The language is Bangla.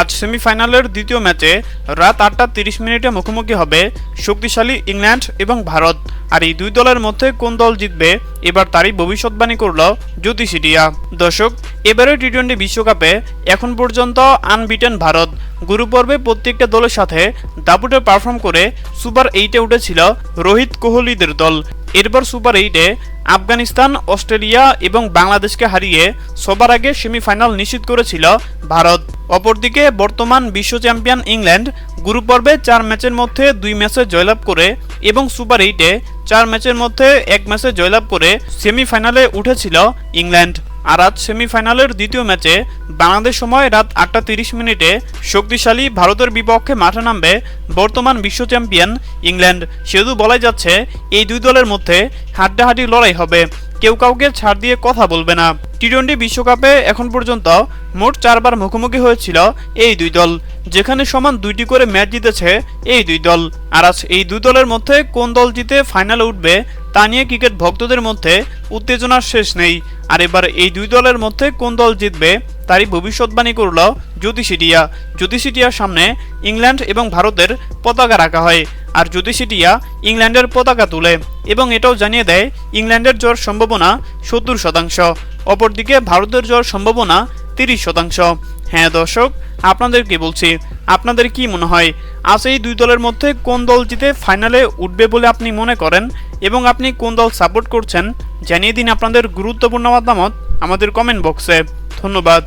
আজ সেমিফাইনালের দ্বিতীয় ম্যাচে রাত আটটা তিরিশ মিনিটে মুখোমুখি হবে শক্তিশালী ইংল্যান্ড এবং ভারত। আর এই দুই দলের মধ্যে কোন দল জিতবে, এবার তারই ভবিষ্যৎবাণী করল জ্যোতিষিডিয়া। দর্শক এবারে টি টোয়েন্টি বিশ্বকাপে এখন পর্যন্ত আনবিটেন ভারত। গ্রুপ পর্বে প্রত্যেকটা দলের সাথে দাপুটে পারফর্ম করে সুপার এইটে উঠেছিল রোহিত কোহলিদের দল। এরপর সুপার এইটে আফগানিস্তান, অস্ট্রেলিয়া এবং বাংলাদেশকে হারিয়ে সবার আগে সেমিফাইনাল নিশ্চিত করেছিল ভারত। অপরদিকে বর্তমান বিশ্ব চ্যাম্পিয়ন ইংল্যান্ড গ্রুপ পর্বে চার ম্যাচের মধ্যে দুই ম্যাচে জয়লাভ করে এবং সুপার এইটে চার ম্যাচের মধ্যে এক ম্যাচে জয়লাভ করে সেমিফাইনালে উঠেছিল ইংল্যান্ড। আর আজ সেমিফাইনালের দ্বিতীয় ম্যাচে বাংলাদেশ সময় রাত আটটা তিরিশ মিনিটে শক্তিশালী ভারতের বিপক্ষে মাঠে নামবে বর্তমান বিশ্ব চ্যাম্পিয়ন ইংল্যান্ড। সেহেতু বলাই যাচ্ছে, এই দুই দলের মধ্যে হাড্ডাহাড্ডি লড়াই হবে। কেউ কাউকে ছাড় দিয়ে কথা বলবে না। টি টোয়েন্টি বিশ্বকাপে এখন পর্যন্ত মোট চারবার মুখোমুখি হয়েছিল এই দুই দল, যেখানে সমান দুইটি করে ম্যাচ জিতেছে এই দুই দল। আর আজ এই দুই দলের মধ্যে কোন দল জিতে ফাইনালে উঠবে তা নিয়ে ক্রিকেট ভক্তদের মধ্যে উত্তেজনার শেষ নেই। আর এবার এই দুই দলের মধ্যে কোন দল জিতবে, তারই ভবিষ্যৎবাণী করল জ্যোতিষিটিয়া জ্যোতিষিটিয়ার সামনে ইংল্যান্ড এবং ভারতের পতাকা রাখা হয়। আর জ্যোতিষিটিয়া ইংল্যান্ডের পতাকা তুলে এবং এটাও জানিয়ে দেয়, ইংল্যান্ডের জয়ের সম্ভাবনা সত্তর শতাংশ, অপরদিকে ভারতের জয়ের সম্ভাবনা তিরিশ শতাংশ। হ্যাঁ দর্শক, আপনাদের কি বলছি? আপনাদের কি মনে হয়, আজ এই দুই দলের মধ্যে কোন দল জিতে ফাইনালে উঠবে বলে আপনি মনে করেন? এবং আপনি কোন দল সাপোর্ট করছেন জানিয়ে দিন আপনাদের গুরুত্বপূর্ণ মতামত আমাদের কমেন্ট বক্সে ধন্যবাদ।